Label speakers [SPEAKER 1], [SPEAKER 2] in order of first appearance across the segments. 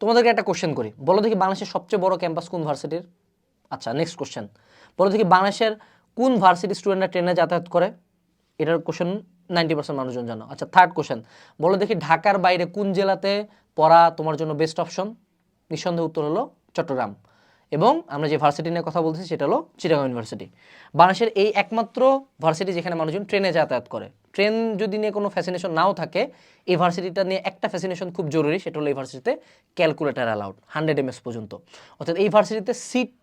[SPEAKER 1] তোমাদেরকে একটা কোশ্চেন করি। বলো দেখি বাংলাদেশের সবচেয়ে বড় ক্যাম্পাস কোন ভার্সিটির? আচ্ছা নেক্সট কোশ্চেন বলো দেখি বাংলাদেশের কোন ভার্সিটি স্টুডেন্টরা ট্রেনে যাতায়াত করে? এটার কোশ্চেন নাইনটি পার্সেন্ট মানুষজন জানো। আচ্ছা থার্ড কোশ্চেন বলো দেখি ঢাকার বাইরে কোন জেলাতে পড়া তোমার জন্য বেস্ট অপশন নিঃসন্দেহে উত্তর হলো চট্টগ্রাম। এবং আমরা যে ভার্সিটি নিয়ে কথা বলছি সেটা হলো চিটাগাং ইউনিভার্সিটি বাংলাদেশের এই একমাত্র ভার্সিটি যেখানে মানুষজন ট্রেনে যাতায়াত করে। ট্রেন যদি নিয়ে কোনো ফ্যাসিনেশন নাও থাকে, এই ভার্সিটিটা নিয়ে একটা ফ্যাসিনেশন খুব জরুরি, সেটা হলো এই ভার্সিটিতে ক্যালকুলেটার অ্যালাউড হান্ড্রেড এমএস পর্যন্ত। অর্থাৎ এই ভার্সিটিতে সিট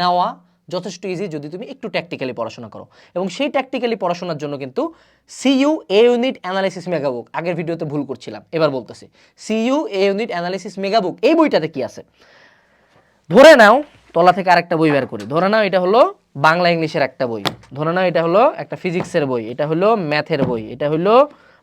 [SPEAKER 1] নেওয়া যথেষ্ট ইজি যদি তুমি একটু ট্যাকটিক্যালি পড়াশোনা করো। এবং সেই ট্যাকটিক্যালি পড়াশোনার জন্য কিন্তু C U A unit analysis megabook আগের ভিডিওতে ভুল করছিলাম, এবার বলতেছি। C U A unit analysis megabook এই বইটাতে কি আছে? ধরে নাও তলা থেকে আরেকটা বই বের করি। ধরে নাও এটা হলো বাংলা ইংলিশের একটা বই। ধরে নাও এটা হলো একটা ফিজিক্সের বই, এটা হলো ম্যাথের বই, এটা হলো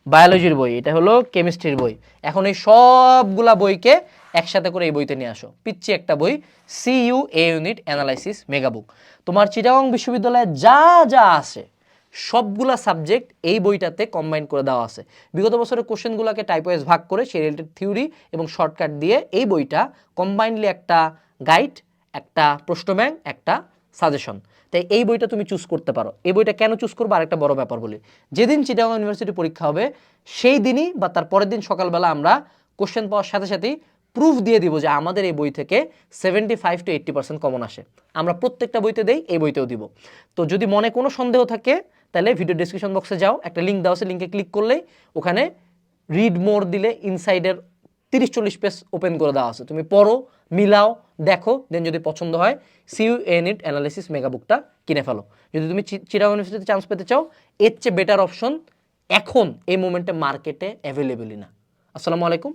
[SPEAKER 1] বায়োলজির বই, এটা হলো কেমিস্ট্রির বই। এখন এই সবগুলা বইকে একসাথে করে এই বইতে নিয়ে আসো। পিচ্ছি একটা বই C U A unit analysis megabook তোমার চিটাগং বিশ্ববিদ্যালয়ে যা যা আছে, সবগুলা সাবজেক্ট এই বইটাতে কম্বাইন করে দেওয়া আছে। বিগত বছরের কোশ্চেনগুলোকে টাইপওয়াইজ ভাগ করে সেই রিলেটেড থিওরি এবং শর্টকাট দিয়ে এই বইটা কম্বাইনলি একটা গাইড একটা প্রশ্ন ব্যাংক একটা সাজেশন তাই এই বইটা তুমি চুজ করতে পারো। এই বইটা কেন চুজ করব? আরেকটা বড় ব্যাপার বলি। যেদিন চিটাগাং ইউনিভার্সিটি পরীক্ষা হবে, সেই দিনই বা তার পরের দিন সকালবেলা আমরা কোশ্চেন পাওয়ার সাথে সাথেই প্রুফ দিয়ে দিব যে আমাদের এই বই থেকে seventy five to eighty percent common আসে। আমরা প্রত্যেকটা বইতে দেই, এই বইতেও দিব। তো যদি মনে কোনো সন্দেহ থাকে, তাহলে ভিডিও ডিসক্রিপশন বক্সে যাও। একটা লিঙ্ক দেওয়া আছে লিঙ্কে ক্লিক করলেই ওখানে রিড মোর দিলে ইনসাইডের তিরিশ চল্লিশ পেজ ওপেন করে দেওয়া আছে। তুমি পড়ো মিলাও, দেখো দেন যদি পছন্দ হয় সিউ এন ইট অ্যানালিসিস মেগাবুকটা কিনে ফেলো। যদি তুমি চিরাং ইউনিভার্সিটিতে চান্স পেতে চাও, এর চেয়ে বেটার অপশন এখন এই মোমেন্টে মার্কেটে অ্যাভেলেবেলই না। আসসালামু আলাইকুম।